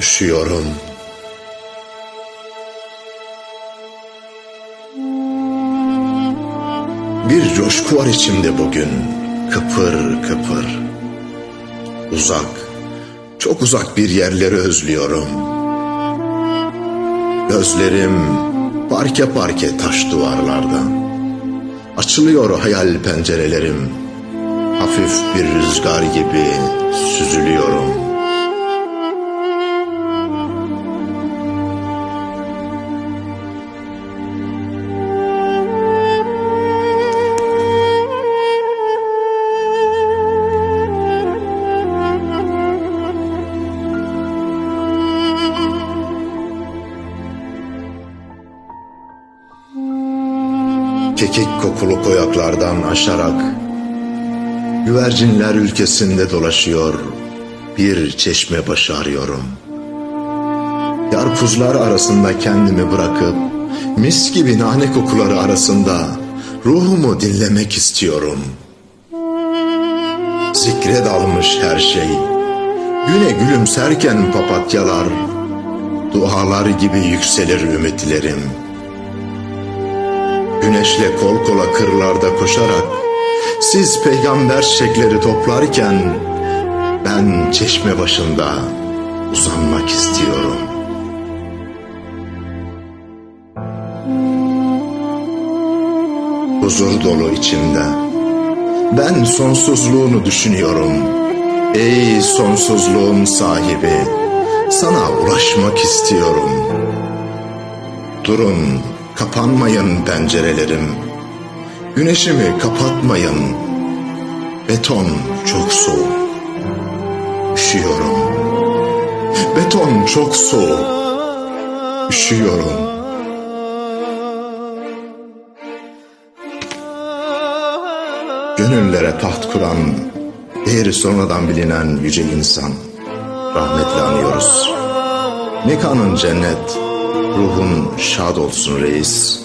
Üşüyorum. Bir coşku var içimde bugün. Kıpır kıpır. Uzak, çok uzak bir yerleri özlüyorum. Gözlerim parke parke taş duvarlarda. Açılıyor hayal pencerelerim. Hafif bir rüzgar gibi süzülüyorum. Kekik kokulu koyaklardan aşarak Güvercinler ülkesinde dolaşıyor Bir çeşme başı arıyorum. Yarpuzlar arasında kendimi bırakıp Mis gibi nane kokuları arasında Ruhumu dinlemek istiyorum. Zikre dalmış her şey Güne gülümserken papatyalar Dualar gibi yükselir ümitlerim Güneşle kol kola kırlarda koşarak siz peygamber çiçekleri toplarken ben çeşme başında uzanmak istiyorum. Huzur dolu içimde. Ben sonsuzluğunu düşünüyorum. Ey sonsuzluğun sahibi, sana ulaşmak istiyorum. Durun, kapanmayın pencerelerim. Güneşimi kapatmayın. Beton çok soğuk. Üşüyorum. Beton çok soğuk. Üşüyorum. Gönüllere taht kuran, değeri sonradan bilinen yüce insan. Rahmetle anıyoruz. Mekanın cennet, ruhun şad olsun reis.